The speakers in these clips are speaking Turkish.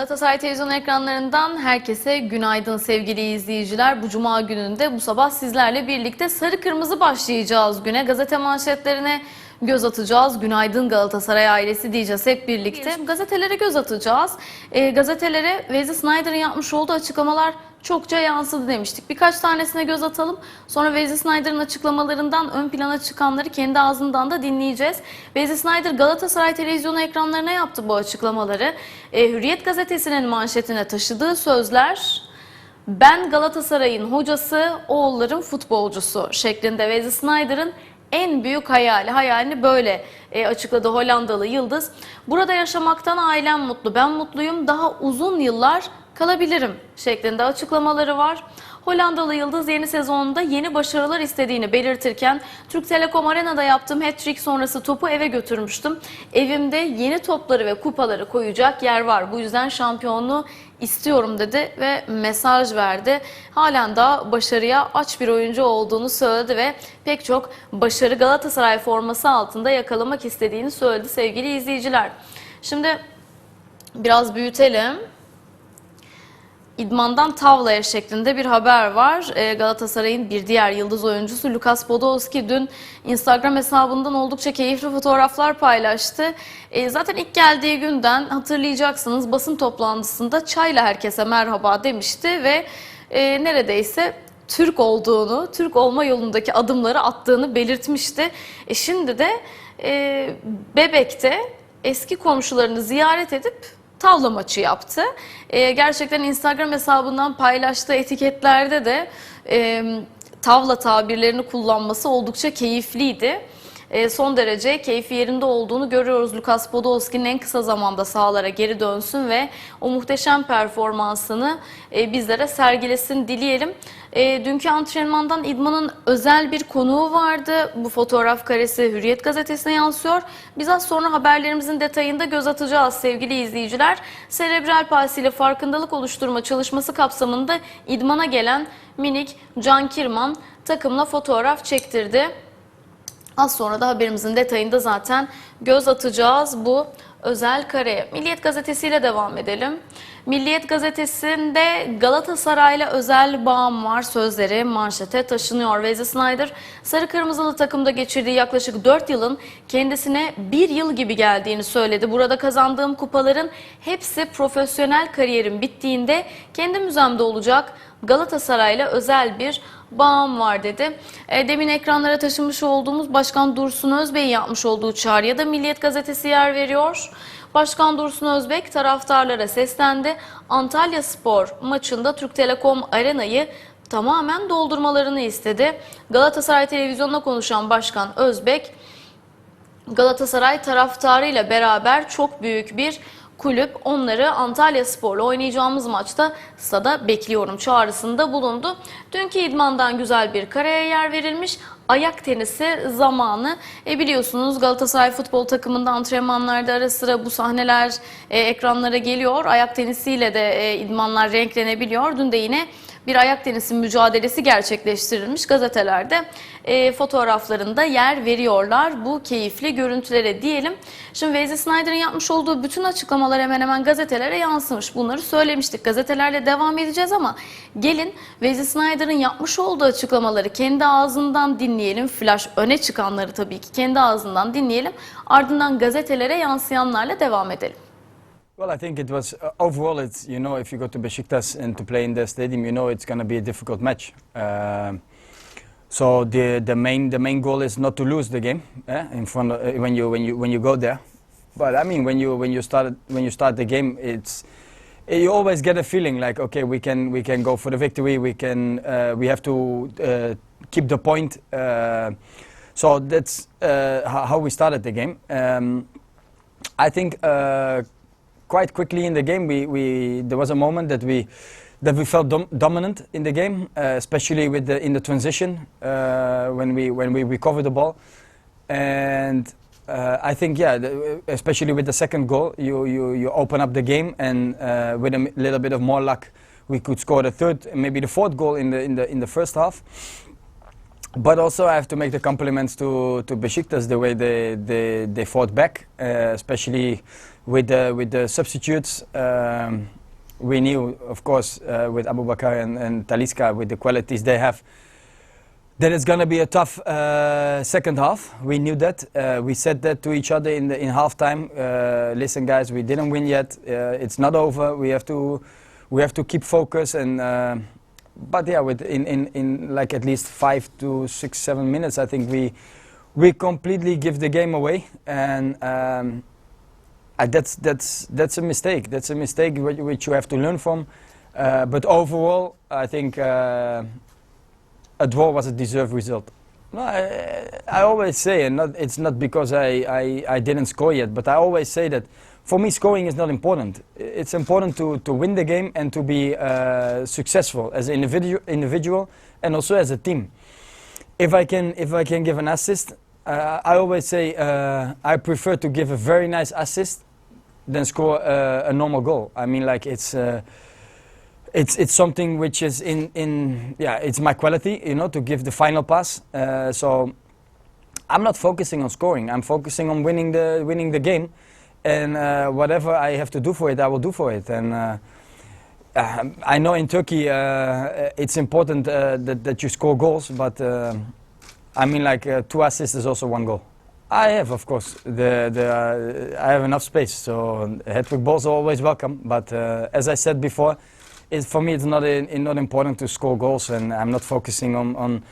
Galatasaray televizyon ekranlarından herkese günaydın sevgili izleyiciler. Bu cuma gününde bu sabah sizlerle birlikte sarı kırmızı başlayacağız güne. Gazete manşetlerine göz atacağız. Günaydın Galatasaray ailesi diyeceğiz hep birlikte. Gazetelere göz atacağız. E, gazetelere Wesley Snyder'ın yapmış olduğu açıklamalar çokça yansıdı demiştik. Birkaç tanesine göz atalım. Sonra Wesley Snyder'ın açıklamalarından ön plana çıkanları kendi ağzından da dinleyeceğiz. Wesley Snyder Galatasaray televizyonu ekranlarına yaptı bu açıklamaları. E, Hürriyet gazetesinin manşetine taşıdığı sözler ben Galatasaray'ın hocası, oğullarım futbolcusu şeklinde Wesley Snyder'ın en büyük hayali. Hayalini böyle e, açıkladı Hollandalı Yıldız. Burada yaşamaktan ailem mutlu, ben mutluyum, daha uzun yıllar kalabilirim şeklinde açıklamaları var. Hollandalı Yıldız yeni sezonda yeni başarılar istediğini belirtirken Türk Telekom Arena'da yaptığım hat-trick sonrası topu eve götürmüştüm. Evimde yeni topları ve kupaları koyacak yer var. Bu yüzden şampiyonluğu istiyorum dedi ve mesaj verdi. Halen daha başarıya aç bir oyuncu olduğunu söyledi ve pek çok başarı Galatasaray forması altında yakalamak istediğini söyledi sevgili izleyiciler. Şimdi biraz büyütelim. İdmandan tavlaya şeklinde bir haber var. Ee, Galatasaray'ın bir diğer yıldız oyuncusu Lukas Podolski dün Instagram hesabından oldukça keyifli fotoğraflar paylaştı. Ee, zaten ilk geldiği günden hatırlayacaksınız basın toplantısında çayla herkese merhaba demişti ve e, neredeyse Türk olduğunu, Türk olma yolundaki adımları attığını belirtmişti. E şimdi de e, Bebek'te eski komşularını ziyaret edip tavla maçı yaptı. Ee, gerçekten Instagram hesabından paylaştığı etiketlerde de e, tavla tabirlerini kullanması oldukça keyifliydi. E, son derece keyfi yerinde olduğunu görüyoruz. Lukas Podolski'nin en kısa zamanda sahalara geri dönsün ve o muhteşem performansını e, bizlere sergilesin dileyelim. E, dünkü antrenmandan İdman'ın özel bir konuğu vardı. Bu fotoğraf karesi Hürriyet gazetesine yansıyor. Biz az sonra haberlerimizin detayında göz atacağız sevgili izleyiciler. Serebral palsi ile farkındalık oluşturma çalışması kapsamında İdman'a gelen minik Can Kirman takımla fotoğraf çektirdi. Az sonra da haberimizin detayında zaten göz atacağız bu özel kareye. Milliyet gazetesiyle devam edelim. Milliyet gazetesinde Galatasaray'la özel bağım var sözleri manşete taşınıyor. Wesley Snyder sarı kırmızılı takımda geçirdiği yaklaşık 4 yılın kendisine bir yıl gibi geldiğini söyledi. Burada kazandığım kupaların hepsi profesyonel kariyerim bittiğinde kendi müzemde olacak. Galatasaray'la özel bir bağım var dedi. E, demin ekranlara taşımış olduğumuz Başkan Dursun Özbey'in yapmış olduğu çağrıya da Milliyet Gazetesi yer veriyor. Başkan Dursun Özbek taraftarlara seslendi. Antalya Spor maçında Türk Telekom Arena'yı tamamen doldurmalarını istedi. Galatasaray televizyonuna konuşan Başkan Özbek, Galatasaray taraftarıyla beraber çok büyük bir kulüp onları Antalya Spor'la oynayacağımız maçta stada bekliyorum çağrısında bulundu. Dünkü idmandan güzel bir kareye yer verilmiş. Ayak tenisi zamanı. E biliyorsunuz Galatasaray futbol takımında antrenmanlarda ara sıra bu sahneler e, ekranlara geliyor. Ayak tenisiyle de e, idmanlar renklenebiliyor. Dün de yine bir ayak tenisi mücadelesi gerçekleştirilmiş gazetelerde e, fotoğraflarında yer veriyorlar bu keyifli görüntülere diyelim. Şimdi Wesley Snyder'ın yapmış olduğu bütün açıklamalar hemen hemen gazetelere yansımış. Bunları söylemiştik. Gazetelerle devam edeceğiz ama gelin Wesley Snyder'ın yapmış olduğu açıklamaları kendi ağzından dinleyelim. Flash öne çıkanları tabii ki kendi ağzından dinleyelim. Ardından gazetelere yansıyanlarla devam edelim. Well, I think it was uh, overall. It's you know if you go to Besiktas and to play in their stadium, you know it's going to be a difficult match. Um so the the main the main goal is not to lose the game eh, in front of, uh, when you when you when you go there. But I mean when you when you start when you start the game, it's you always get a feeling like okay we can we can go for the victory. We can uh, we have to uh, keep the point. Uh, so that's uh, how we started the game. Um, I think uh, quite quickly in the game, we, we there was a moment that we that we felt dom- dominant in the game, uh, especially with the in the transition uh, when we when we recovered the ball, and uh, I think yeah, the, especially with the second goal, you you, you open up the game, and uh, with a little bit of more luck, we could score the third, maybe the fourth goal in the in the in the first half. but also I have to make the compliments to to Besiktas the way they they, they fought back, uh, especially with the with the substitutes. Um, we knew, of course, uh, with Abubakar and, and Talisca, with the qualities they have, that it's going to be a tough uh, second half. We knew that. Uh, we said that to each other in the in halftime. Uh, listen, guys, we didn't win yet. Uh, it's not over. We have to we have to keep focus and. Uh, but yeah, with in, in, in like at least five to six, seven minutes, I think we we completely give the game away, and um, that's that's that's a mistake. That's a mistake which, you have to learn from. Uh, but overall, I think uh, a draw was a deserved result. No, I, I always say, and not, it's not because I, I, I didn't score yet, but I always say that for me, scoring is not important. It's important to, to win the game and to be uh, successful as an individual, individual and also as a team. If I can, if I can give an assist, uh, I always say uh, I prefer to give a very nice assist than score uh, a normal goal. I mean, like it's. Uh, it's it's something which is in in yeah it's my quality you know to give the final pass. Uh, so I'm not focusing on scoring. I'm focusing on winning the winning the game. And uh, whatever I have to do for it I will do for it. And uh, I know in Turkey uh, it's important uh, that, that you score goals. But uh, I mean like two assists is also one goal I have of course the, the uh, I have enough space so hat-trick balls are always welcome. But uh, as I said before it, for me, it's not in, not important to score goals, and I'm not focusing on on,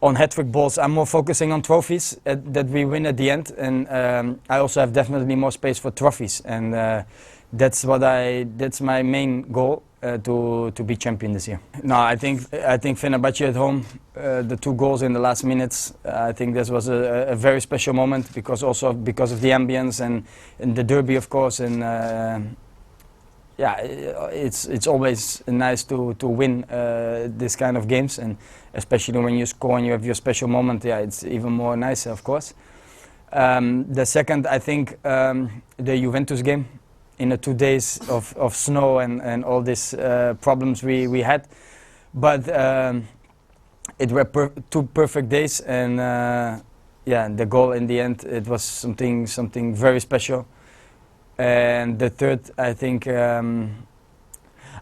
on hat-trick balls. I'm more focusing on trophies at, that we win at the end, and um, I also have definitely more space for trophies, and uh, that's what I that's my main goal uh, to to be champion this year. No, I think I think Fenerbahce at home, uh, the two goals in the last minutes. I think this was a, a very special moment because also because of the ambience and, and the derby, of course, and. Uh, yeah, it's it's always nice to to win uh, this kind of games, and especially when you score and you have your special moment. Yeah, it's even more nice, of course. Um, the second, I think, um, the Juventus game, in the two days of, of snow and and all these uh, problems we we had, but um, it were per two perfect days, and uh, yeah, the goal in the end, it was something something very special and the third I think um,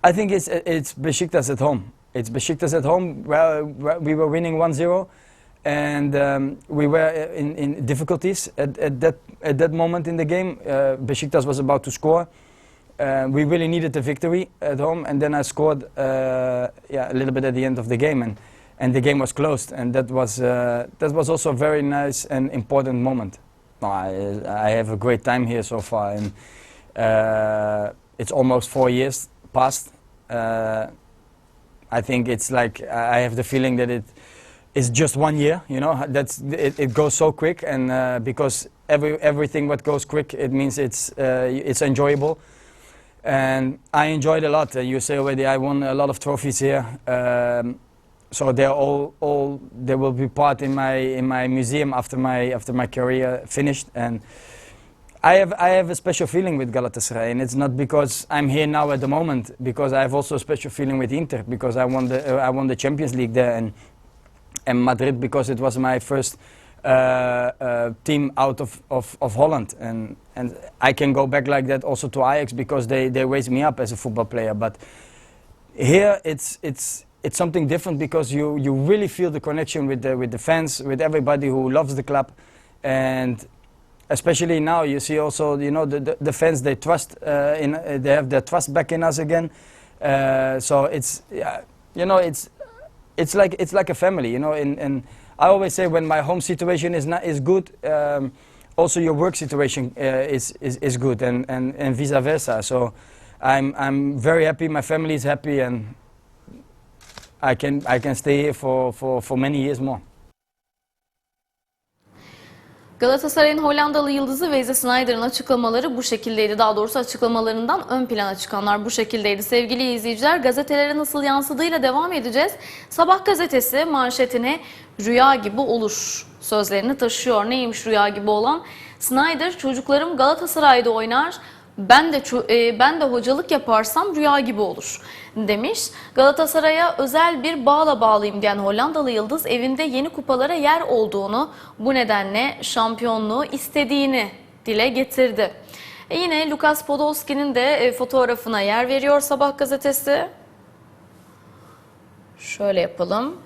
I think it's it's Besiktas at home. It's Besiktas at home. Well, we were winning 1-0 and um, we were in, in difficulties at, at that at that moment in the game. Uh, Besiktas was about to score. Uh, we really needed the victory at home, and then I scored uh, yeah a little bit at the end of the game, and and the game was closed, and that was uh, that was also a very nice and important moment. I, I have a great time here so far, and uh, it's almost four years past. Uh, I think it's like I have the feeling that it is just one year. You know, that's it, it goes so quick, and uh, because every everything what goes quick, it means it's uh, it's enjoyable. And I enjoyed a lot. And you say already, I won a lot of trophies here. Um, so they're all, all they will be part in my in my museum after my after my career finished and I have I have a special feeling with Galatasaray and it's not because I'm here now at the moment because I have also a special feeling with Inter because I won the uh, I won the Champions League there and and Madrid because it was my first uh, uh, team out of, of, of Holland. And and I can go back like that also to Ajax because they, they raised me up as a football player. But here it's it's it's something different because you, you really feel the connection with the, with the fans, with everybody who loves the club, and especially now you see also you know the, the, the fans they trust uh, in they have their trust back in us again. Uh, so it's you know it's it's like it's like a family, you know. And, and I always say when my home situation is not is good. Um, also, your work situation uh, is, is is good, and, and, and vice versa. So, I'm I'm very happy. My family is happy, and I can I can stay here for, for, for many years more. Galatasaray'ın Hollandalı yıldızı Wesley Sneijder'ın açıklamaları bu şekildeydi. Daha doğrusu açıklamalarından ön plana çıkanlar bu şekildeydi. Sevgili izleyiciler gazetelere nasıl yansıdığıyla devam edeceğiz. Sabah gazetesi manşetine rüya gibi olur sözlerini taşıyor. Neymiş rüya gibi olan? Snyder çocuklarım Galatasaray'da oynar, Ben de e, ben de hocalık yaparsam rüya gibi olur demiş. Galatasaray'a özel bir bağla bağlıyım diyen Hollandalı Yıldız evinde yeni kupalara yer olduğunu, bu nedenle şampiyonluğu istediğini dile getirdi. E yine Lukas Podolski'nin de e, fotoğrafına yer veriyor Sabah gazetesi. Şöyle yapalım.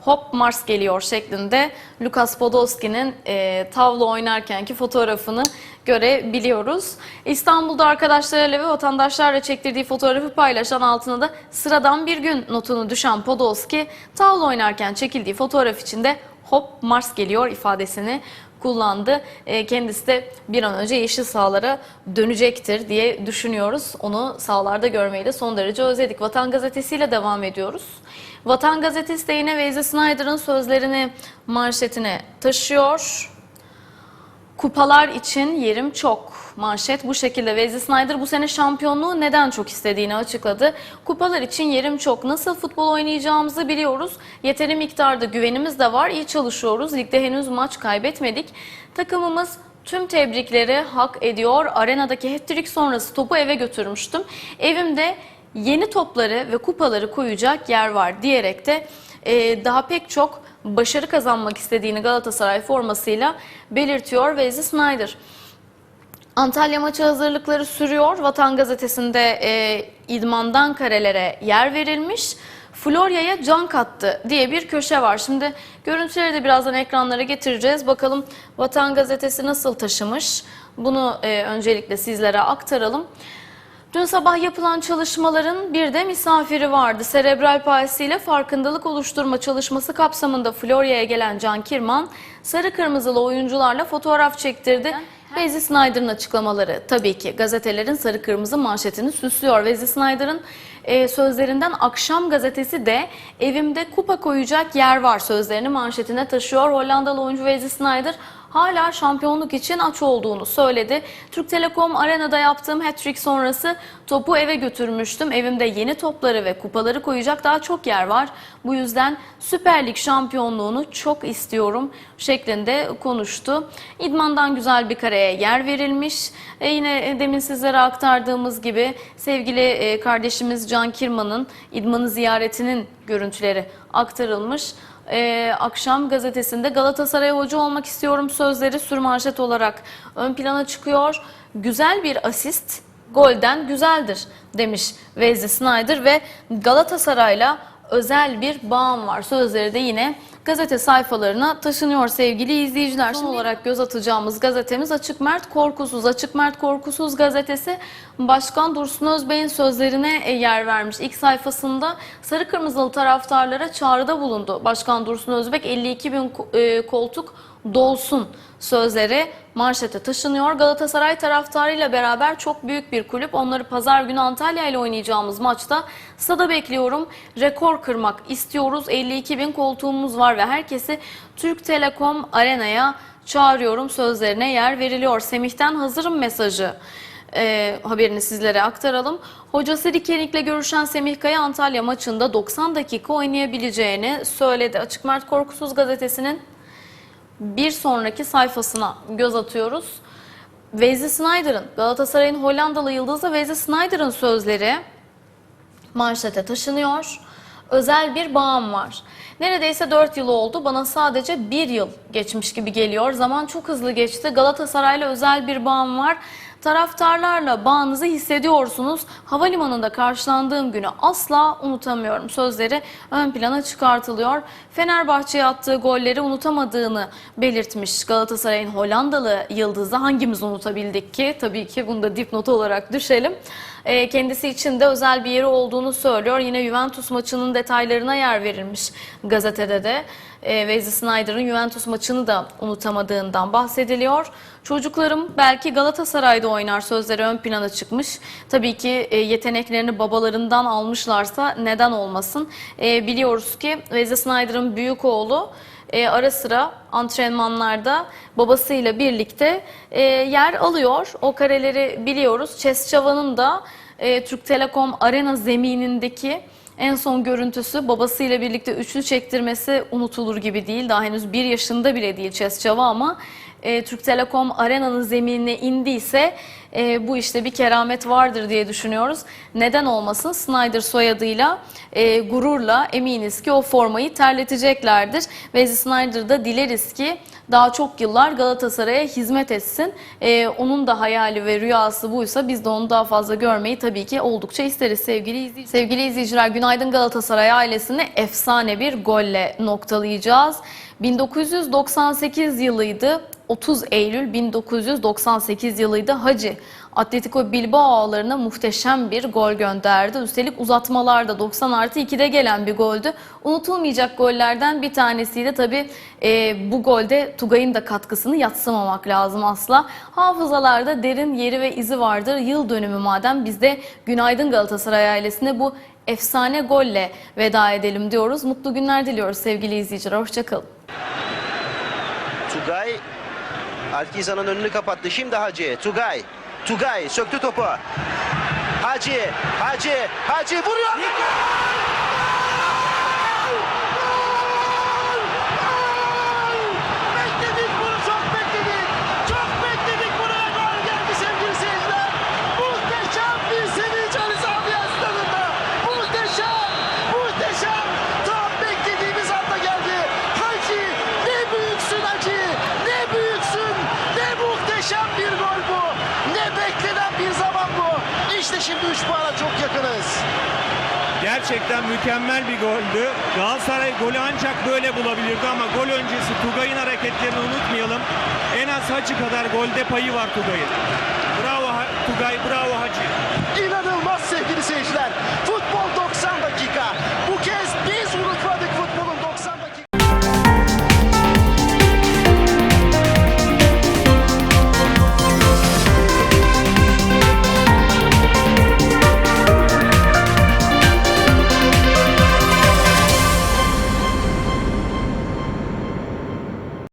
Hop Mars geliyor şeklinde Lukas Podolski'nin e, tavla oynarkenki fotoğrafını görebiliyoruz. İstanbul'da arkadaşlarıyla ve vatandaşlarla çektirdiği fotoğrafı paylaşan altına da sıradan bir gün notunu düşen Podolski tavla oynarken çekildiği fotoğraf içinde hop Mars geliyor ifadesini kullandı. E, kendisi de bir an önce yeşil sahalara dönecektir diye düşünüyoruz. Onu sahalarda görmeyi de son derece özledik. Vatan Gazetesi ile devam ediyoruz. Vatan Gazetesi de yine Wesley Snyder'ın sözlerini manşetine taşıyor. Kupalar için yerim çok. Manşet bu şekilde. Wesley Snyder bu sene şampiyonluğu neden çok istediğini açıkladı. Kupalar için yerim çok. Nasıl futbol oynayacağımızı biliyoruz. Yeteri miktarda güvenimiz de var. İyi çalışıyoruz. Ligde henüz maç kaybetmedik. Takımımız tüm tebrikleri hak ediyor. Arenadaki hat-trick sonrası topu eve götürmüştüm. Evimde yeni topları ve kupaları koyacak yer var diyerek de e, daha pek çok başarı kazanmak istediğini Galatasaray formasıyla belirtiyor Wesley Snyder. Antalya maçı hazırlıkları sürüyor. Vatan Gazetesi'nde e, idmandan karelere yer verilmiş. Florya'ya can kattı diye bir köşe var. Şimdi görüntüleri de birazdan ekranlara getireceğiz. Bakalım Vatan Gazetesi nasıl taşımış? Bunu e, öncelikle sizlere aktaralım. Dün sabah yapılan çalışmaların bir de misafiri vardı. Serebral palsiyle farkındalık oluşturma çalışması kapsamında Florya'ya gelen Can Kirman, sarı kırmızılı oyuncularla fotoğraf çektirdi. Wesley Snyder'ın açıklamaları tabii ki gazetelerin sarı kırmızı manşetini süslüyor. Wesley Snyder'ın e, sözlerinden Akşam gazetesi de evimde kupa koyacak yer var sözlerini manşetine taşıyor. Hollandalı oyuncu Wesley Snyder hala şampiyonluk için aç olduğunu söyledi. Türk Telekom Arena'da yaptığım hat-trick sonrası topu eve götürmüştüm. Evimde yeni topları ve kupaları koyacak daha çok yer var. Bu yüzden Süper Lig şampiyonluğunu çok istiyorum şeklinde konuştu. İdmandan güzel bir kareye yer verilmiş. E yine demin sizlere aktardığımız gibi sevgili e, kardeşimiz Can Kirman'ın idmanı ziyaretinin görüntüleri aktarılmış. Ee, akşam gazetesinde Galatasaray'a hoca olmak istiyorum sözleri sürmanşet olarak ön plana çıkıyor. Güzel bir asist golden güzeldir demiş Wesley Snyder ve Galatasaray'la özel bir bağım var. Sözleri de yine gazete sayfalarına taşınıyor sevgili izleyiciler. Son olarak göz atacağımız gazetemiz Açık Mert Korkusuz. Açık Mert Korkusuz gazetesi Başkan Dursun Özbey'in sözlerine e, yer vermiş. İlk sayfasında sarı kırmızılı taraftarlara çağrıda bulundu. Başkan Dursun Özbek 52 bin e, koltuk dolsun sözleri manşete taşınıyor. Galatasaray taraftarıyla beraber çok büyük bir kulüp. Onları pazar günü Antalya ile oynayacağımız maçta stada bekliyorum. Rekor kırmak istiyoruz. 52 bin koltuğumuz var ve herkesi Türk Telekom Arena'ya çağırıyorum sözlerine yer veriliyor. Semih'ten hazırım mesajı e, haberini sizlere aktaralım. Hocası Rikenik'le görüşen Semih Kaya Antalya maçında 90 dakika oynayabileceğini söyledi. Açık Mert Korkusuz gazetesinin bir sonraki sayfasına göz atıyoruz. Wesley Snyder'ın, Galatasaray'ın Hollandalı yıldızı Wesley Snyder'ın sözleri manşete taşınıyor. Özel bir bağım var. Neredeyse 4 yıl oldu. Bana sadece 1 yıl geçmiş gibi geliyor. Zaman çok hızlı geçti. Galatasaray'la özel bir bağım var. Taraftarlarla bağınızı hissediyorsunuz. Havalimanında karşılandığım günü asla unutamıyorum. Sözleri ön plana çıkartılıyor. Fenerbahçe'ye attığı golleri unutamadığını belirtmiş Galatasaray'ın Hollandalı yıldızı. Hangimiz unutabildik ki? Tabii ki bunu da dipnot olarak düşelim. E, kendisi için de özel bir yeri olduğunu söylüyor. Yine Juventus maçının detaylarına yer verilmiş gazetede de. E, Wesley Snyder'ın Juventus maçını da unutamadığından bahsediliyor. Çocuklarım belki Galatasaray'da oynar sözleri ön plana çıkmış. Tabii ki e, yeteneklerini babalarından almışlarsa neden olmasın. E, biliyoruz ki Wesley Snyder'ın büyük oğlu e, ara sıra antrenmanlarda babasıyla birlikte e, yer alıyor. O kareleri biliyoruz. Çesçava'nın da e, Türk Telekom Arena zeminindeki en son görüntüsü babasıyla birlikte üçlü çektirmesi unutulur gibi değil. Daha henüz bir yaşında bile değil Çesçava ama e, Türk Telekom Arena'nın zeminine indiyse e, bu işte bir keramet vardır diye düşünüyoruz. Neden olmasın? Snyder soyadıyla e, gururla eminiz ki o formayı terleteceklerdir. Wesley Snyder da dileriz ki daha çok yıllar Galatasaray'a hizmet etsin. E, onun da hayali ve rüyası buysa biz de onu daha fazla görmeyi tabii ki oldukça isteriz sevgili izleyiciler. Sevgili izleyiciler günaydın Galatasaray ailesini efsane bir golle noktalayacağız. 1998 yılıydı. 30 Eylül 1998 yılıydı. Hacı Atletico Bilbao ağlarına muhteşem bir gol gönderdi. Üstelik uzatmalarda 90 artı 2'de gelen bir goldü. Unutulmayacak gollerden bir tanesiydi. Tabi bu golde Tugay'ın da katkısını yatsımamak lazım asla. Hafızalarda derin yeri ve izi vardır. Yıl dönümü madem biz de Günaydın Galatasaray ailesine bu efsane golle veda edelim diyoruz. Mutlu günler diliyoruz sevgili izleyiciler. Hoşçakalın. Tugay Alkizan'ın önünü kapattı. Şimdi Hacı. Tugay. Tugay söktü topu. Hacı. Hacı. Hacı vuruyor. Bekledik bunu çok bekledik. Çok bekledik bunu ve gol geldi sevgili seyirciler. Muhteşem bir sevinç Ali Sami Yen stadında. Muhteşem. Muhteşem. Tam beklediğimiz anda geldi. Hacı ne büyüksün Hacı. Ne büyüksün. Ne muhteşem bir gol bu. Ne beklenen bir zaman bu. İşte şimdi 3 puana çok yakınız. Gerçekten mükemmel bir goldü. Galatasaray golü ancak böyle bulabilirdi ama gol öncesi Tugay'ın hareketlerini unutmayalım. En az Hacı kadar golde payı var Tugay'ın. Bravo Tugay, bravo Hacı. İnanılmaz sevgili seyirciler.